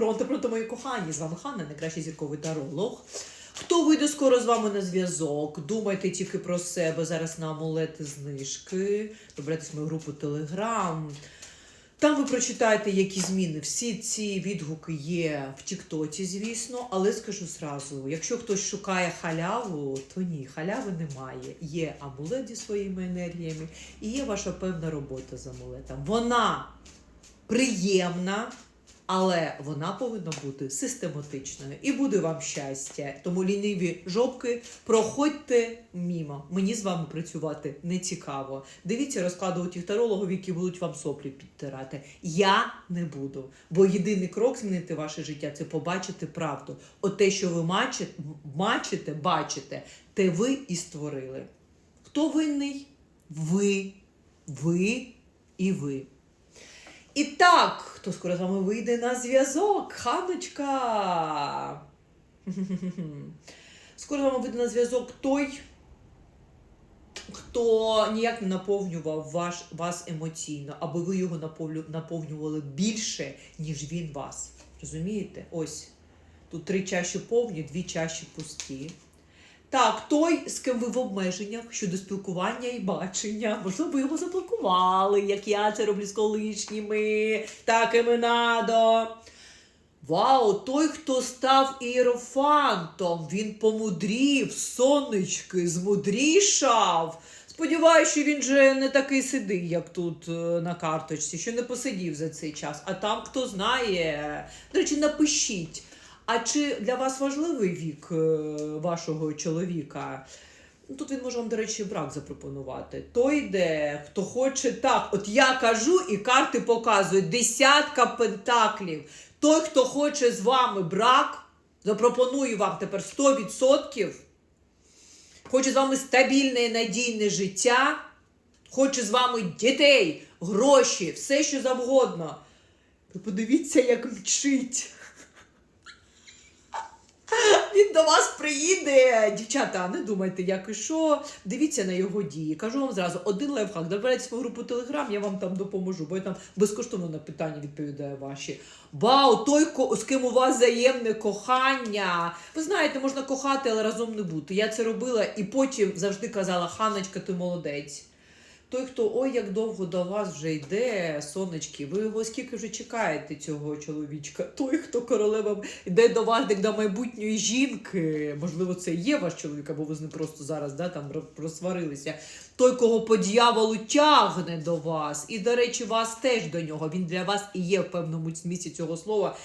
Пронто, пронто, мої кохані, з вами Ханна, найкращий зірковий таролог. Хто вийде скоро з вами на зв'язок? Думайте тільки про себе. Зараз на амулети знижки. Добирайтесь мою групу Телеграм. Там ви прочитаєте, які зміни. Всі ці відгуки є в Тіктоці, звісно, але скажу зразу: якщо хтось шукає халяву, то ні, халяви немає. Є амулет зі своїми енергіями і є ваша певна робота з амулетом. Вона приємна, але вона повинна бути систематичною. І буде вам щастя. Тому ліниві жопки, проходьте мімо. Мені з вами працювати не цікаво. Дивіться розклади у тих тарологів, які будуть вам соплі підтирати. Я не буду. Бо єдиний крок змінити ваше життя це побачити правду. От те, що ви мачите, бачите, те ви і створили. Хто винний? Ви. Ви і ви. І так, хто скоро з вами вийде на зв'язок? Ханочка. Скоро з вами вийде на зв'язок той, хто ніяк не наповнював ваш, вас емоційно, аби ви його наповню, наповнювали більше, ніж він вас. Розумієте? Ось. Тут три чаші повні, дві чаші пусті. Так, той, з ким ви в обмеженнях щодо спілкування і бачення, можливо, ви його заблокували, як я це роблю з колишніми, так і надо. Вау, той, хто став ієрофантом, він помудрів, сонечки, змудрішав. Сподіваюся, що він же не такий сидий, як тут е, на карточці, що не посидів за цей час. А там хто знає. До речі, напишіть. А чи для вас важливий вік е, вашого чоловіка? Ну, Тут він може вам, до речі, брак запропонувати. Той йде, хто хоче так. От я кажу, і карти показують десятка пентаклів. Той, хто хоче з вами брак, запропоную вам тепер 100%. Хоче з вами стабільне і надійне життя. Хоче з вами дітей, гроші, все що завгодно. Ви подивіться, як мчить. До вас приїде. Дівчата, не думайте, як і що. Дивіться на його дії. Кажу вам зразу, один лайфхак. Добирайтесь в групу Телеграм, я вам там допоможу, бо я там безкоштовно на питання відповідаю ваші. Вау, той, з ким у вас взаємне кохання. Ви знаєте, можна кохати, але разом не бути. Я це робила і потім завжди казала: Ханочка, ти молодець. Той, хто ой, як довго до вас вже йде, сонечки, ви його скільки вже чекаєте цього чоловічка? Той, хто королева йде до вас, як до майбутньої жінки. Можливо, це є ваш чоловік, або ви з ним просто зараз да, там ро- розсварилися. Той, кого по дьяволу тягне до вас. І, до речі, вас теж до нього. Він для вас і є в певному змісті цього слова